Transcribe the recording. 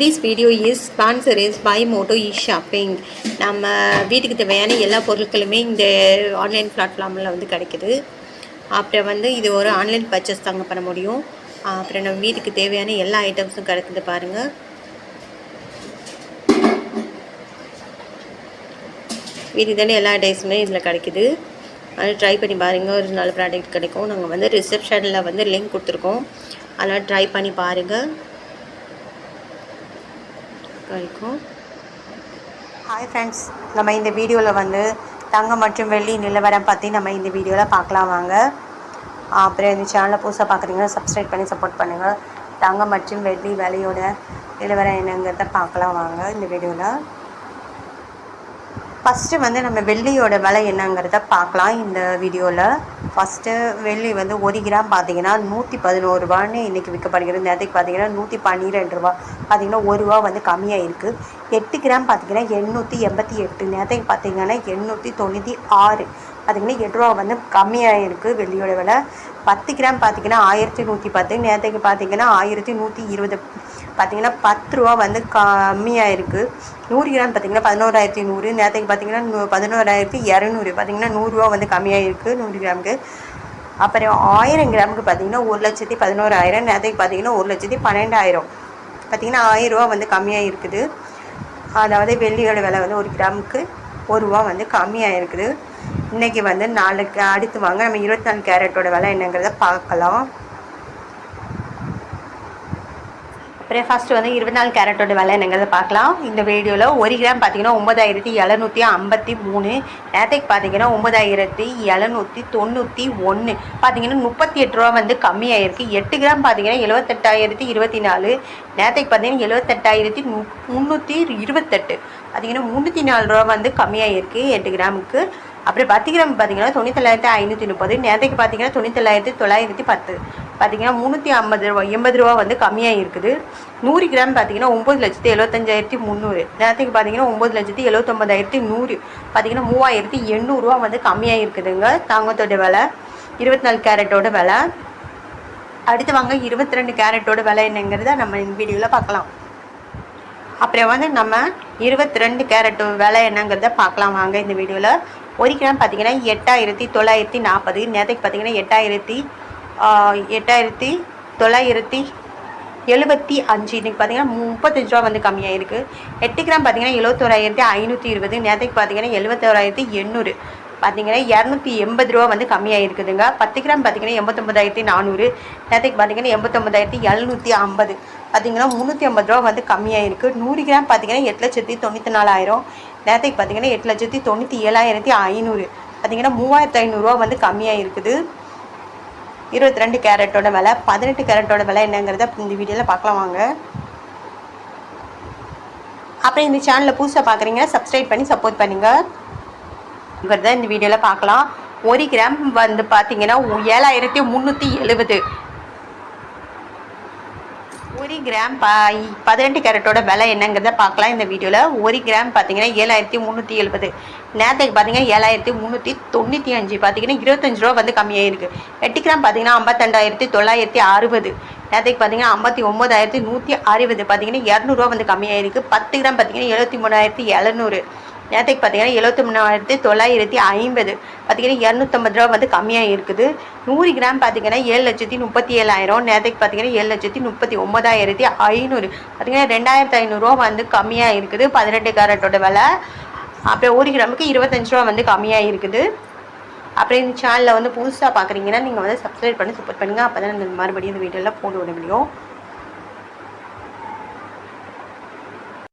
This video is sponsor is by moto E shopping நம்ம வீட்டுக்கு தேவையான எல்லா பொருட்களுமே இந்த ஆன்லைன் பிளாட்ஃபார்மில் வந்து கிடைக்குது. அப்புறம் வந்து இது ஒரு ஆன்லைன் பர்ச்சேஸ் தாங்க பண்ண முடியும். அப்புறம் நம்ம வீட்டுக்கு தேவையான எல்லா ஐட்டம்ஸும் கிடைக்குது பாருங்கள் வீட்டுக்கு தானே எல்லா டேஸுமே இதில் கிடைக்குது. அதனால் ட்ரை பண்ணி பாருங்கள் ஒரு நல்ல ப்ராடக்ட் கிடைக்கும். நாங்கள் வந்து ரிசப்ஷனில் வந்து லிங்க் கொடுத்துருக்கோம். அதனால் ட்ரை பண்ணி பாருங்கள் கிடைக்கும் ஹாய் ஃப்ரெண்ட்ஸ் நம்ம இந்த வீடியோவில் வந்து தங்கம் மற்றும் வெள்ளி நிலவரம் பற்றி நம்ம இந்த வீடியோவில் பார்க்கலாம் வாங்க. அப்புறம் இந்த சேனலை புதுசாக பார்க்குறீங்கன்னா சப்ஸ்கிரைப் பண்ணி சப்போர்ட் பண்ணுங்கள் தங்கம் மற்றும் வெள்ளி விலையோட நிலவரம் என்னங்கிறத பார்க்கலாம் வாங்க இந்த வீடியோவில் ஃபஸ்ட்டு வந்து நம்ம வெள்ளியோட விலை என்னங்கிறத பார்க்கலாம் இந்த வீடியோவில் ஃபஸ்ட்டு வெள்ளி வந்து ஒரு கிராம் பார்த்தீங்கன்னா நூற்றி பதினோரு ரூபான்னு இன்றைக்கி விற்கப்படுகிறது. நேரத்துக்கு பார்த்தீங்கன்னா நூற்றி பன்னிரெண்டு ரூபா. பார்த்தீங்கன்னா ஒரு ரூபா வந்து கம்மியாக இருக்குது எட்டு கிராம் பார்த்தீங்கன்னா எண்ணூற்றி எண்பத்தி எட்டு. நேரத்துக்கு பார்த்தீங்கன்னா எண்ணூற்றி தொண்ணூற்றி ஆறு. பார்த்திங்கன்னா எட்டு ரூபா வந்து கம்மியாக இருக்குது வெள்ளியோட விலை. பத்து கிராம் பார்த்தீங்கன்னா ஆயிரத்தி நூற்றி பத்து. நேரத்துக்கு பார்த்தீங்கன்னா ஆயிரத்தி நூற்றி இருபது. பார்த்திங்கன்னா பத்து ரூபா வந்து கம்மியாக இருக்குது நூறு கிராம் பார்த்தீங்கன்னா பதினோராயிரத்தி நூறு. நேரத்துக்கு பார்த்தீங்கன்னா பதினோராயிரத்தி இரநூறு. பார்த்தீங்கன்னா நூறுரூவா வந்து கம்மியாக இருக்குது நூறு கிராமுக்கு. அப்புறம் ஆயிரம் கிராமுக்கு பார்த்தீங்கன்னா ஒரு லட்சத்தி பதினோராயிரம். நேற்றுக்கு பார்த்தீங்கன்னா ஒரு லட்சத்தி பன்னெண்டாயிரம். பார்த்தீங்கன்னா ஆயிரம் ரூபா வந்து கம்மியாக இருக்குது அதாவது வெள்ளியோட விலை வந்து ஒரு கிராமுக்கு ஒரு ரூபா வந்து கம்மியாக இருக்குது இன்றைக்கி வந்து நாளுக்கு அடுத்து வாங்க. நம்ம இருபத்தி நாலு கேரட்டோட விலை என்னங்கிறத பார்க்கலாம். அப்புறம் ஃபஸ்ட்டு வந்து இருபத்தி நாலு கேரட்டோட விலை என்னங்கிறத பார்க்கலாம். இந்த வீடியோவில் ஒரு கிராம் பார்த்தீங்கன்னா ஒம்பதாயிரத்தி எழுநூற்றி ஐம்பத்தி மூணு. நேரத்துக்கு பார்த்தீங்கன்னா ஒம்பதாயிரத்தி எழுநூற்றி தொண்ணூற்றி ஒன்று பார்த்தீங்கன்னா முப்பத்தி எட்டு ரூபா வந்து கம்மியாயிருக்கு. எட்டு கிராம் பார்த்தீங்கன்னா எழுபத்தெட்டாயிரத்தி இருபத்தி நாலு. நேரத்துக்கு பார்த்தீங்கன்னா எழுபத்தெட்டாயிரத்தி மு முந்நூற்றி இருபத்தெட்டு. பார்த்தீங்கன்னா முந்நூற்றி நாலு ரூபா வந்து கம்மியாயிருக்கு எட்டு கிராமுக்கு. அப்புறம் பத்து கிராம் பார்த்தீங்கன்னா தொண்ணூத்தொள்ளாயிரத்தி ஐநூற்றி முப்பது நேரத்துக்கு பார்த்தீங்கன்னா தொண்ணூற்றி தொள்ளாயிரத்தி தொள்ளாயிரத்தி பத்து. பார்த்தீங்கன்னா முந்நூற்றி ஐம்பது ரூபா எண்பது ரூபா வந்து கம்மியாக இருக்குது நூறு கிராம் பார்த்தீங்கன்னா ஒம்பது லட்சத்தி எழுபத்தஞ்சாயிரத்தி முந்நூறு நேரத்துக்கு பார்த்தீங்கன்னா ஒம்பது லட்சத்தி எழுபத்தொம்பதாயிரத்தி நூறு. பார்த்தீங்கன்னா மூவாயிரத்தி எண்ணூறுரூவா வந்து கம்மியாக இருக்குதுங்க தங்கத்தோட விலை இருபத்தி நாலு கேரட்டோட விலை. அடுத்து வாங்க இருபத்தி ரெண்டு கேரட்டோட விலை என்னங்கிறத நம்ம இந்த வீடியோவில் பார்க்கலாம் அப்புறம் வந்து நம்ம இருபத்தி ரெண்டு கேரட்டு விலை என்னங்கிறத பார்க்கலாம் வாங்க இந்த வீடியோவில் ஒரு கிராம் பார்த்தீங்கன்னா எட்டாயிரத்தி தொள்ளாயிரத்தி நாற்பது நேரத்துக்கு பார்த்தீங்கன்னா எட்டாயிரத்தி எட்டாயிரத்தி தொள்ளாயிரத்தி எழுபத்தி அஞ்சு. இன்றைக்கி பார்த்தீங்கன்னா முப்பத்தஞ்சு ரூபா வந்து கம்மியாக இருக்குது எட்டு கிராம் பார்த்தீங்கன்னா எழுபத்தோராயிரத்தி ஐநூற்றி இருபது நேரத்துக்கு பார்த்தீங்கன்னா எழுபத்தோராயிரத்தி எண்ணூறு. பார்த்தீங்கன்னா இரநூத்தி எண்பது ரூபா வந்து கம்மியாக இருக்குதுங்க பத்து கிராம் பார்த்தீங்கன்னா எண்பத்தொம்பதாயிரத்தி நானூறு நேரத்துக்கு பார்த்தீங்கன்னா எண்பத்தொம்பதாயிரத்தி எழுநூற்றி ஐம்பது. பார்த்தீங்கன்னா முந்நூற்றி ஐம்பது ரூபா வந்து கம்மியாக இருக்குது நூறு கிராம் பார்த்தீங்கன்னா எட்டு லட்சத்தி தொண்ணூற்றி நாலாயிரம். நேரத்துக்கு பார்த்தீங்கன்னா எட்டு லட்சத்தி தொண்ணூற்றி ஏழாயிரத்தி ஐநூறு. பார்த்தீங்கன்னா மூவாயிரத்து ஐநூறுரூவா வந்து கம்மியாக இருக்குது. இருபத்தி ரெண்டு கேரட்டோட விலை பதினெட்டு கேரட்டோட விலை என்னங்கிறத இந்த வீடியோவில் பார்க்கலாம் வாங்க. அப்புறம் இந்த சேனலில் புதுசாக பார்க்குறீங்க சப்ஸ்கிரைப் பண்ணி சப்போர்ட் பண்ணுங்கள் இந்த வீடியோவில் பார்க்கலாம். ஒரு கிராம் வந்து பார்த்தீங்கன்னா ஏழாயிரத்தி முந்நூற்றி எழுபது. ஒரு கிராம் ப பதினெட்டு கேரட்டோட விலை என்னங்கிறத பார்க்கலாம் இந்த வீடியோவில் ஒரு கிராம் பார்த்தீங்கன்னா ஏழாயிரத்தி முந்நூற்றி எழுபது. நேரத்துக்கு பார்த்தீங்கன்னா ஏழாயிரத்தி முந்நூற்றி தொண்ணூற்றி அஞ்சு. பார்த்தீங்கன்னா இருபத்தஞ்சு ரூபா வந்து கம்மியாக இருக்குது எட்டு கிராம் பார்த்தீங்கன்னா ஐம்பத்தெண்டாயிரத்தி தொள்ளாயிரத்தி அறுபது. நேரத்துக்கு பார்த்தீங்கன்னா ஐம்பத்தி ஒம்பதாயிரத்தி நூற்றி அறுபது. பார்த்தீங்கன்னா இரநூறுவா வந்து கம்மியாக இருக்குது பத்து கிராம் பார்த்தீங்கன்னா எழுபத்தி மூணாயிரத்தி எழுநூறு. நேரத்துக்கு பார்த்தீங்கன்னா எழுபத்தி மூணாயிரத்தி தொள்ளாயிரத்தி ஐம்பது. பார்த்தீங்கன்னா இரநூத்தம்பது ரூபா வந்து கம்மியாக இருக்குது. நூறு கிராம் பார்த்தீங்கன்னா ஏழு லட்சத்தி முப்பத்தி ஏழாயிரம். நேரத்துக்கு பார்த்தீங்கன்னா ஏழு லட்சத்தி முப்பத்தி ஒம்பதாயிரத்தி ஐநூறு. பார்த்தீங்கன்னா ரெண்டாயிரத்தி ஐநூறுரூவா வந்து கம்மியாக இருக்குது. பதினெட்டு கேரட்டோட விலை. அப்புறம் ஒரு கிராமுக்கு இருபத்தஞ்சு ரூபா வந்து கம்மியாக இருக்குது. அப்புறம் இந்த சேனலில் வந்து புதுசாக பார்க்குறீங்கன்னா நீங்கள் வந்து சப்ஸ்கிரைப் பண்ணி சப்போர்ட் பண்ணுங்கள் அப்போ தான் இந்த மறுபடியும் இந்த வீடியோலாம் போட்டு விட முடியும்